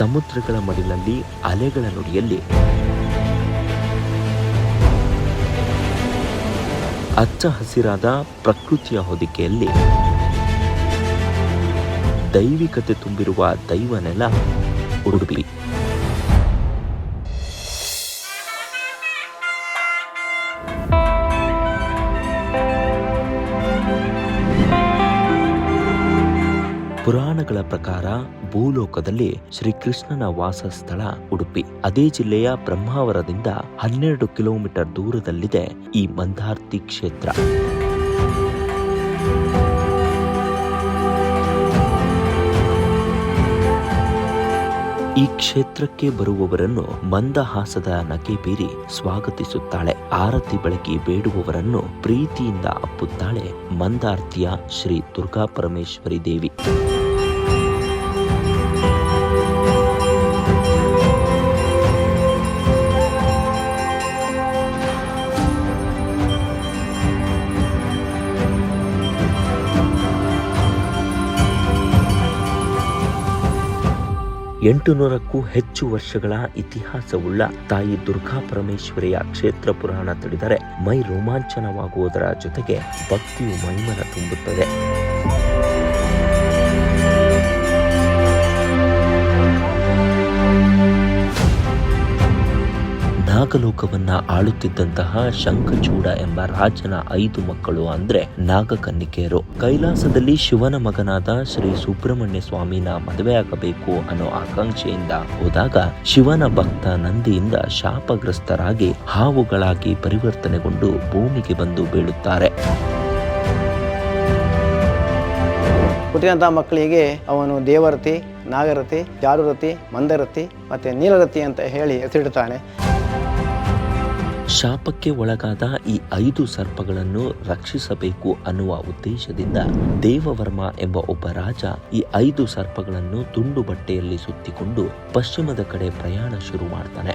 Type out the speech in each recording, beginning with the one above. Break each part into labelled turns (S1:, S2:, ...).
S1: ಸಮುದ್ರಗಳ ಮಡಿಲಲ್ಲಿ ಅಲೆಗಳ ನುಡಿಯಲ್ಲಿ ಹಚ್ಚ ಹಸಿರಾದ ಪ್ರಕೃತಿಯ ಹೊದಿಕೆಯಲ್ಲಿ ದೈವಿಕತೆ ತುಂಬಿರುವ ದೈವ ನೆಲ ಉಡುಪಿ ಪುರಾಣಗಳ ಪ್ರಕಾರ ಭೂಲೋಕದಲ್ಲಿ ಶ್ರೀಕೃಷ್ಣನ ವಾಸಸ್ಥಳ ಉಡುಪಿ. ಅದೇ ಜಿಲ್ಲೆಯ ಬ್ರಹ್ಮಾವರದಿಂದ ಹನ್ನೆರಡು ಕಿಲೋಮೀಟರ್ ದೂರದಲ್ಲಿದೆ ಈ ಮಂದಾರ್ತಿ ಕ್ಷೇತ್ರ. ಈ ಕ್ಷೇತ್ರಕ್ಕೆ ಬರುವವರನ್ನು ಮಂದಹಾಸದ ನಗೆ ಬೀರಿ ಸ್ವಾಗತಿಸುತ್ತಾಳೆ. ಆರತಿ ಬೆಳಗಿ ಬೇಡುವವರನ್ನು ಪ್ರೀತಿಯಿಂದ ಅಪ್ಪುತ್ತಾಳೆ ಮಂದಾರ್ತಿಯ ಶ್ರೀ ದುರ್ಗಾ ಪರಮೇಶ್ವರಿ ದೇವಿ. ಎಂಟು ನೂರಕ್ಕೂ ಹೆಚ್ಚು ವರ್ಷಗಳ ಇತಿಹಾಸವುಳ್ಳ ತಾಯಿ ದುರ್ಗಾ ಪರಮೇಶ್ವರಿಯ ಕ್ಷೇತ್ರ ಪುರಾಣ ತಿಳಿದರೆ ಮೈ ರೋಮಾಂಚನವಾಗುವುದರ ಜೊತೆಗೆ ಭಕ್ತಿಯು ಮೈಮನ ತುಂಬುತ್ತದೆ. ನಾಗಲೋಕವನ್ನ ಆಳುತ್ತಿದ್ದಂತಹ ಶಂಖಚೂಡ ಎಂಬ ರಾಜನ ಐದು ಮಕ್ಕಳು ಅಂದ್ರೆ ನಾಗಕನ್ನಿಕೆಯರು. ಕೈಲಾಸದಲ್ಲಿ ಶಿವನ ಮಗನಾದ ಶ್ರೀ ಸುಬ್ರಹ್ಮಣ್ಯ ಸ್ವಾಮಿನ ಮದುವೆಯಾಗಬೇಕು ಅನ್ನೋ ಆಕಾಂಕ್ಷೆಯಿಂದ ಹೋದಾಗ ಶಿವನ ಭಕ್ತ ನಂದಿಯಿಂದ ಶಾಪಗ್ರಸ್ತರಾಗಿ ಹಾವುಗಳಾಗಿ ಪರಿವರ್ತನೆಗೊಂಡು ಭೂಮಿಗೆ ಬಂದು ಬೀಳುತ್ತಾರೆ.
S2: ಹುಟ್ಟಿದಂಥ ಮಕ್ಕಳಿಗೆ ಅವನು ದೇವರತಿ, ನಾಗರತಿ, ಜಾರುರತಿ, ಮಂದರತಿ ಮತ್ತೆ ನೀಲರತಿ ಅಂತ ಹೇಳಿ ಹೆಸರಿಡ್ತಾನೆ
S1: ಶಾಪಕ್ಕೆ ಒಳಗಾದ ಈ ಐದು ಸರ್ಪಗಳನ್ನು ರಕ್ಷಿಸಬೇಕು ಅನ್ನುವ ಉದ್ದೇಶದಿಂದ ದೇವವರ್ಮ ಎಂಬ ಒಬ್ಬ ರಾಜ ಈ ಐದು ಸರ್ಪಗಳನ್ನು ತುಂಡು ಬಟ್ಟೆಯಲ್ಲಿ ಸುತ್ತಿಕೊಂಡು ಪಶ್ಚಿಮದ ಕಡೆ ಪ್ರಯಾಣ ಶುರು ಮಾಡ್ತಾನೆ.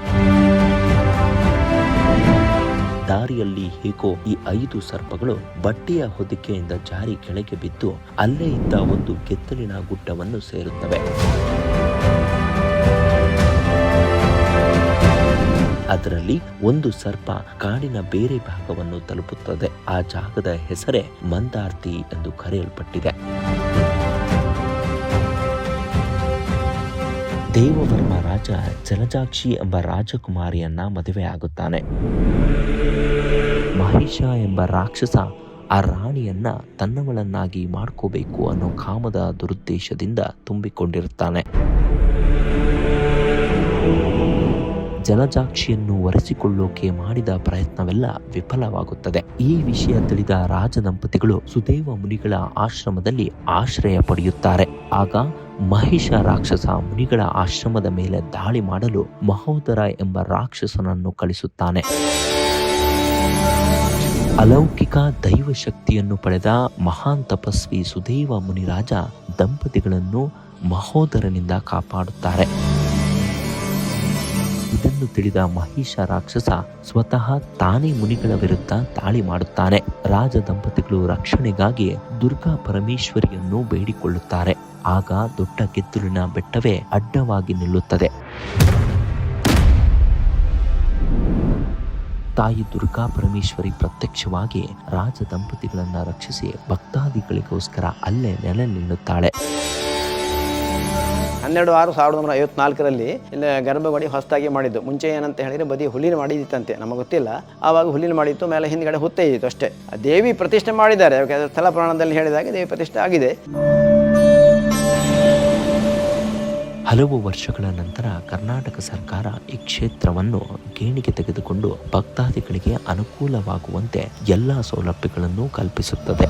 S1: ದಾರಿಯಲ್ಲಿ ಹೇಗೋ ಈ ಐದು ಸರ್ಪಗಳು ಬಟ್ಟೆಯ ಹೊದಿಕೆಯಿಂದ ಜಾರಿ ಕೆಳಗೆ ಬಿದ್ದು ಅಲ್ಲೇ ಇದ್ದ ಒಂದು ಕೆತ್ತಲಿನ ಗುಡ್ಡವನ್ನು ಸೇರುತ್ತವೆ. ಅದರಲ್ಲಿ ಒಂದು ಸರ್ಪ ಕಾಡಿನ ಬೇರೆ ಭಾಗವನ್ನು ತಲುಪುತ್ತದೆ. ಆ ಜಾಗದ ಹೆಸರೇ ಮಂದಾರ್ತಿ ಎಂದು ಕರೆಯಲ್ಪಟ್ಟಿದೆ. ದೇವವರ್ಮ ರಾಜ ಜಲಜಾಕ್ಷಿ ಎಂಬ ರಾಜಕುಮಾರಿಯನ್ನ ಮದುವೆಯಾಗುತ್ತಾನೆ ಮಹಿಷ ಎಂಬ ರಾಕ್ಷಸ ಆ ರಾಣಿಯನ್ನ ತನ್ನವಳನ್ನಾಗಿ ಮಾಡ್ಕೋಬೇಕು ಅನ್ನೋ ಕಾಮದ ದುರುದ್ದೇಶದಿಂದ ತುಂಬಿಕೊಂಡಿರುತ್ತಾನೆ ಜಲಜಾಕ್ಷಿಯನ್ನು ಒರೆಸಿಕೊಳ್ಳೋಕೆ ಮಾಡಿದ ಪ್ರಯತ್ನವೆಲ್ಲ ವಿಫಲವಾಗುತ್ತದೆ. ಈ ವಿಷಯ ತಿಳಿದ ರಾಜ ದಂಪತಿಗಳು ಸುದೇವ ಮುನಿಗಳ ಆಶ್ರಮದಲ್ಲಿ ಆಶ್ರಯ ಪಡೆಯುತ್ತಾರೆ. ಆಗ ಮಹಿಷ ರಾಕ್ಷಸ ಮುನಿಗಳ ಆಶ್ರಮದ ಮೇಲೆ ದಾಳಿ ಮಾಡಲು ಮಹೋದರ ಎಂಬ ರಾಕ್ಷಸನನ್ನು ಕಳಿಸುತ್ತಾನೆ. ಅಲೌಕಿಕ ದೈವ ಶಕ್ತಿಯನ್ನು ಪಡೆದ ಮಹಾನ್ ತಪಸ್ವಿ ಸುದೇವ ಮುನಿರಾಜ ದಂಪತಿಗಳನ್ನು ಮಹೋದರನಿಂದ ಕಾಪಾಡುತ್ತಾರೆ. ಇದನ್ನು ತಿಳಿದ ಮಹಿಷ ರಾಕ್ಷಸ ಸ್ವತಃ ತಾನೇ ಮುನಿಗಳ ವಿರುದ್ಧ ತಾಳಿ ಮಾಡುತ್ತಾನೆ. ರಾಜ ದಂಪತಿಗಳು ರಕ್ಷಣೆಗಾಗಿ ದುರ್ಗಾ ಪರಮೇಶ್ವರಿಯನ್ನು ಬೇಡಿಕೊಳ್ಳುತ್ತಾರೆ. ಆಗ ದೊಡ್ಡ ಕೆತ್ತಲಿನ ಬೆಟ್ಟವೇ ಅಡ್ಡವಾಗಿ ನಿಲ್ಲುತ್ತದೆ. ತಾಯಿ ದುರ್ಗಾ ಪರಮೇಶ್ವರಿ ಪ್ರತ್ಯಕ್ಷವಾಗಿ ರಾಜ ದಂಪತಿಗಳನ್ನ ರಕ್ಷಿಸಿ ಭಕ್ತಾದಿಗಳಿಗೋಸ್ಕರ ಅಲ್ಲೇ ನೆಲೆ ನಿಲ್ಲುತ್ತಾಳೆ.
S2: ಹನ್ನೆರಡು ಆರು ಸಾವಿರದ ಒಂಬೈನೂರ ಐವತ್ನಾಲ್ಕರಲ್ಲಿ ಇಲ್ಲಿ ಗರ್ಭಗುಡಿ ಹೊಸದಾಗಿ ಮಾಡಿದ್ದು. ಮುಂಚೆ ಏನಂತ ಹೇಳಿದ್ರೆ ಬದಿ ಹುಲ್ಲಿನ ಮಾಡಿದಿತ್ತಂತೆ ನಮಗೆ ಗೊತ್ತಿಲ್ಲ. ಆವಾಗ ಹುಲ್ಲಿನ ಮಾಡಿತ್ತು, ಮೇಲೆ ಹಿಂದ್ಗಡೆ ಹುತ್ತೆ ಇದ್ದಿತ್ತು ಅಷ್ಟೇ. ದೇವಿ ಪ್ರತಿಷ್ಠೆ ಮಾಡಿದ್ದಾರೆ. ಯಾಕೆಂದರೆ ಸ್ಥಳ ಪುರಾಣದಲ್ಲಿ ಹೇಳಿದಾಗ ದೇವಿ ಪ್ರತಿಷ್ಠೆ ಆಗಿದೆ.
S1: ಹಲವು ವರ್ಷಗಳ ನಂತರ ಕರ್ನಾಟಕ ಸರ್ಕಾರ ಈ ಕ್ಷೇತ್ರವನ್ನು ಗೇಣಿಗೆ ತೆಗೆದುಕೊಂಡು ಭಕ್ತಾದಿಗಳಿಗೆ ಅನುಕೂಲವಾಗುವಂತೆ ಎಲ್ಲ ಸೌಲಭ್ಯಗಳನ್ನು ಕಲ್ಪಿಸುತ್ತದೆ.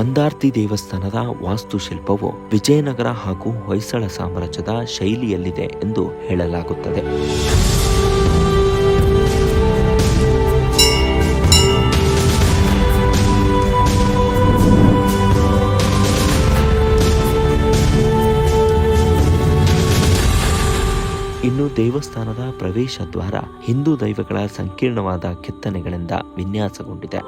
S1: ಮಂದಾರ್ತಿ ದೇವಸ್ಥಾನದ ವಾಸ್ತುಶಿಲ್ಪವು ವಿಜಯನಗರ ಹಾಗೂ ಹೊಯ್ಸಳ ಸಾಮ್ರಾಜ್ಯದ ಶೈಲಿಯಲ್ಲಿದೆ ಎಂದು ಹೇಳಲಾಗುತ್ತದೆ. ಇನ್ನು ದೇವಸ್ಥಾನದ ಪ್ರವೇಶ ದ್ವಾರ ಹಿಂದೂ ದೈವಗಳ ಸಂಕೀರ್ಣವಾದ ಕೆತ್ತನೆಗಳಿಂದ ವಿನ್ಯಾಸಗೊಂಡಿದೆ.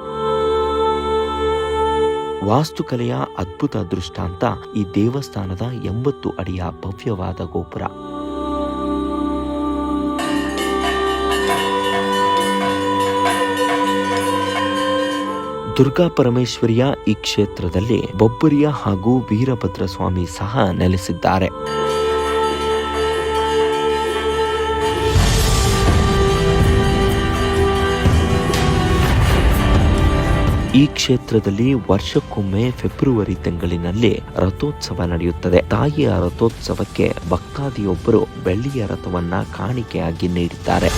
S1: ವಾಸ್ತುಕಲೆಯ ಅದ್ಭುತ ದೃಷ್ಟಾಂತ ಈ ದೇವಸ್ಥಾನದ ಎಂಬತ್ತು ಅಡಿಯ ಭವ್ಯವಾದ ಗೋಪುರ. ದುರ್ಗಾ ಪರಮೇಶ್ವರಿಯ ಈ ಕ್ಷೇತ್ರದಲ್ಲಿ ಬೊಬ್ಬರಿಯ ಹಾಗೂ ವೀರಭದ್ರ ಸ್ವಾಮಿ ಸಹ ನೆಲೆಸಿದ್ದಾರೆ. ಈ ಕ್ಷೇತ್ರದಲ್ಲಿ ವರ್ಷಕ್ಕೊಮ್ಮೆ ಫೆಬ್ರವರಿ ತಿಂಗಳಿನಲ್ಲಿ ರಥೋತ್ಸವ ನಡೆಯುತ್ತದೆ. ತಾಯಿಯ ರಥೋತ್ಸವಕ್ಕೆ ಭಕ್ತಾದಿಯೊಬ್ಬರು ಬೆಳ್ಳಿಯ ರಥವನ್ನ ಕಾಣಿಕೆಯಾಗಿ ನೀಡಿದ್ದಾರೆ.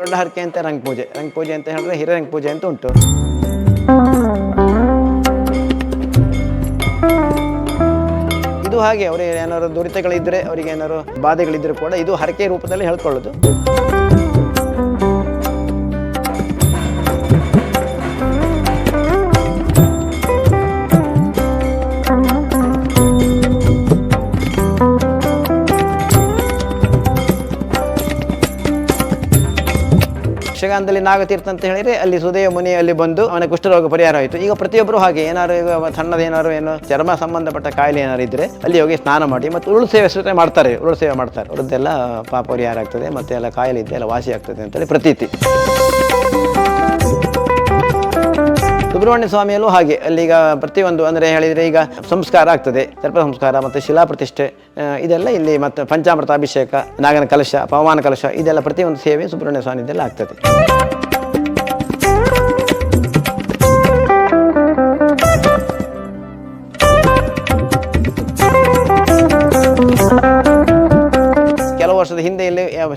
S2: ದೊಡ್ಡ ಹರಕೆ ಅಂತ ರಂಗ ಪೂಜೆ. ರಂಗ ಪೂಜೆ ಅಂತ ಹೇಳಿದ್ರೆ ಹಿರಿಯರಂಗ ಪೂಜೆ ಅಂತ ಉಂಟು. ಇದು ಹಾಗೆ ಅವರಿಗೆ ಏನಾದ್ರು ದುರಿತಗಳಿದ್ರೆ, ಅವರಿಗೆ ಏನಾದ್ರು ಬಾಧೆಗಳಿದ್ರೆ ಕೂಡ ಇದು ಹರಕೆ ರೂಪದಲ್ಲಿ ಹೇಳ್ಕೊಳ್ಳೋದು. ಯಕ್ಷಗಾನದಲ್ಲಿ ನಾಗತೀರ್ಥ ಅಂತ ಹೇಳಿದ್ರೆ ಅಲ್ಲಿ ಸುದೇವ ಮುನಿಯಲ್ಲಿ ಬಂದು ಅವನ ಕುಷ್ಠರೋಗ ಪರಿಹಾರ ಆಯಿತು. ಈಗ ಪ್ರತಿಯೊಬ್ಬರು ಹಾಗೆ ಏನಾರು ಈಗ ಸಣ್ಣದ ಏನಾರು ಏನು ಚರ್ಮ ಸಂಬಂಧಪಟ್ಟ ಕಾಯಿಲೆ ಏನಾರು ಇದ್ರೆ ಅಲ್ಲಿ ಹೋಗಿ ಸ್ನಾನ ಮಾಡಿ ಮತ್ತು ಉರುಳು ಸೇವೆ ಸುತ್ತೆ ಮಾಡ್ತಾರೆ, ಉರುಳು ಸೇವೆ ಮಾಡ್ತಾರೆ. ಅವ್ರದ್ದೆಲ್ಲ ಪಾಪ ಪರಿಹಾರ ಆಗ್ತದೆ, ಮತ್ತೆ ಎಲ್ಲ ಕಾಯಿಲೆ ಇದ್ದೆಲ್ಲ ವಾಸಿ ಆಗ್ತದೆ ಅಂತೇಳಿ ಪ್ರತೀತಿ. ಸುಬ್ರಹ್ಮಣ್ಯ ಸ್ವಾಮಿಯಲ್ಲೂ ಹಾಗೆ. ಅಲ್ಲೀಗ ಪ್ರತಿಯೊಂದು ಅಂದರೆ ಹೇಳಿದರೆ ಈಗ ಸಂಸ್ಕಾರ ಆಗ್ತದೆ. ಸರ್ಪ ಸಂಸ್ಕಾರ ಮತ್ತು ಶಿಲಾ ಪ್ರತಿಷ್ಠೆ ಇದೆಲ್ಲ ಇಲ್ಲಿ ಮತ್ತು ಪಂಚಾಮೃತ ಅಭಿಷೇಕ, ನಾಗನ ಕಲಶ, ಪವಮಾನ ಕಲಶ, ಇದೆಲ್ಲ ಪ್ರತಿಯೊಂದು ಸೇವೆ ಸುಬ್ರಹ್ಮಣ್ಯ ಸ್ವಾಮಿದೆಲ್ಲ ಆಗ್ತದೆ.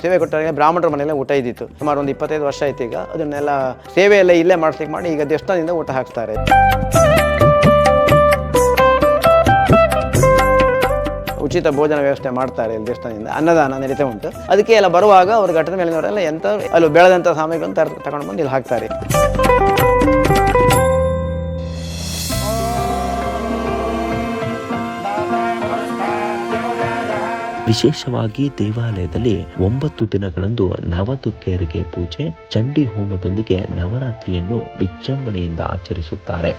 S2: ಸೇವೆ ಕೊಟ್ಟಾಗ ಬ್ರಾಹ್ಮಣರ ಮನೆಯಲ್ಲೇ ಊಟ ಇದ್ದಿತ್ತು. ಸುಮಾರು ಒಂದು ಇಪ್ಪತ್ತೈದು ವರ್ಷ ಆಯ್ತು ಈಗ. ಅದನ್ನೆಲ್ಲ ಸೇವೆ ಎಲ್ಲ ಇಲ್ಲೇ ಮಾಡಿಸ್ಲಿಕ್ಕೆ ಮಾಡಿ ಈಗ ದೇವಸ್ಥಾನದಿಂದ ಊಟ ಹಾಕ್ತಾರೆ ಉಚಿತ ಭೋಜನ ವ್ಯವಸ್ಥೆ ಮಾಡ್ತಾರೆ ಇಲ್ಲಿ ದೇವಸ್ಥಾನದಿಂದ. ಅನ್ನದಾನ ನಡೀತಾ ಉಂಟು. ಅದಕ್ಕೆ ಎಲ್ಲ ಬರುವಾಗ ಅವ್ರ ಘಟನೆ ಮೇಲಿನವರೆಲ್ಲ ಎಂಥ ಅಲ್ಲಿ ಬೆಳೆದಂಥ ಸಾಮಗ್ರಿಗಳನ್ನು ತಗೊಂಡು ಬಂದು ಇಲ್ಲಿ ಹಾಕ್ತಾರೆ.
S1: ವಿಶೇಷವಾಗಿ ದೇವಾಲಯದಲ್ಲಿ ಒಂಬತ್ತು ದಿನಗಳಂದು ನವದುರ್ಗೆಯರಿಗೆ ಪೂಜೆ ಚಂಡಿ ಹೋಮದೊಂದಿಗೆ ನವರಾತ್ರಿಯನ್ನು ವಿಜೃಂಭಣೆಯಿಂದ ಆಚರಿಸುತ್ತಾರೆ.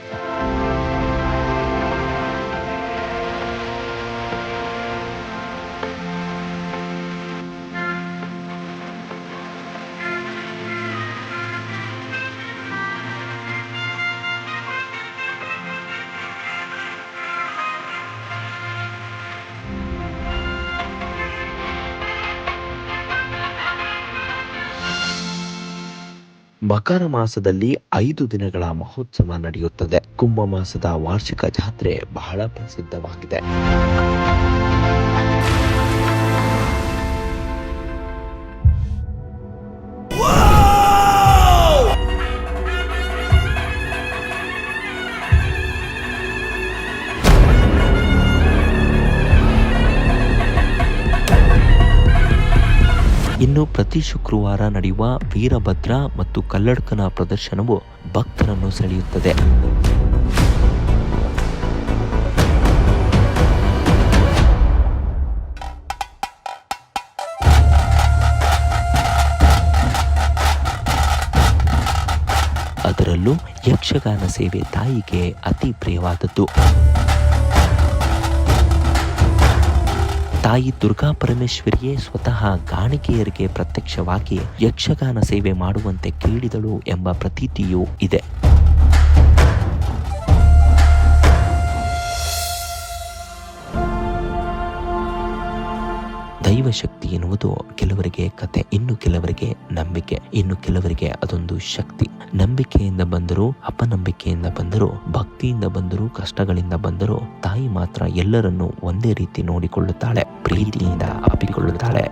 S1: ಮಕರ ಮಾಸದಲ್ಲಿ ಐದು ದಿನಗಳ ಮಹೋತ್ಸವ ನಡೆಯುತ್ತದೆ. ಕುಂಭ ಮಾಸದ ವಾರ್ಷಿಕ ಜಾತ್ರೆ ಬಹಳ ಪ್ರಸಿದ್ಧವಾಗಿದೆ. ಇನ್ನು ಪ್ರತಿ ಶುಕ್ರವಾರ ನಡೆಯುವ ವೀರಭದ್ರ ಮತ್ತು ಕಲ್ಲಡ್ಕನ ಪ್ರದರ್ಶನವು ಭಕ್ತರನ್ನು ಸೆಳೆಯುತ್ತದೆ. ಅದರಲ್ಲೂ ಯಕ್ಷಗಾನ ಸೇವೆ ತಾಯಿಗೆ ಅತಿ ಪ್ರಿಯವಾದದ್ದು. ತಾಯಿ ದುರ್ಗಾ ಪರಮೇಶ್ವರಿಯೇ ಸ್ವತಃ ಗಾಣಿಕೆಯರಿಗೆ ಪ್ರತ್ಯಕ್ಷವಾಗಿ ಯಕ್ಷಗಾನ ಸೇವೆ ಮಾಡುವಂತೆ ಕೇಳಿದಳು ಎಂಬ ಪ್ರತೀತಿಯೂ ಇದೆ. ದೈವಶಕ್ತಿ ಎನ್ನುವುದು ಕೆಲವರಿಗೆ ಕತೆ, ಇನ್ನು ಕೆಲವರಿಗೆ ನಂಬಿಕೆ, ಇನ್ನು ಕೆಲವರಿಗೆ ಅದೊಂದು ಶಕ್ತಿ. ನಂಬಿಕೆಯಿಂದ ಬಂದರೂ, ಅಪನಂಬಿಕೆಯಿಂದ ಬಂದರೂ, ಭಕ್ತಿಯಿಂದ ಬಂದರೂ, ಕಷ್ಟಗಳಿಂದ ಬಂದರೂ ತಾಯಿ ಮಾತ್ರ ಎಲ್ಲರನ್ನೂ ಒಂದೇ ರೀತಿ ನೋಡಿಕೊಳ್ಳುತ್ತಾಳೆ, ಪ್ರೀತಿಯಿಂದ ಅಪ್ಪಿಕೊಳ್ಳುತ್ತಾಳೆ.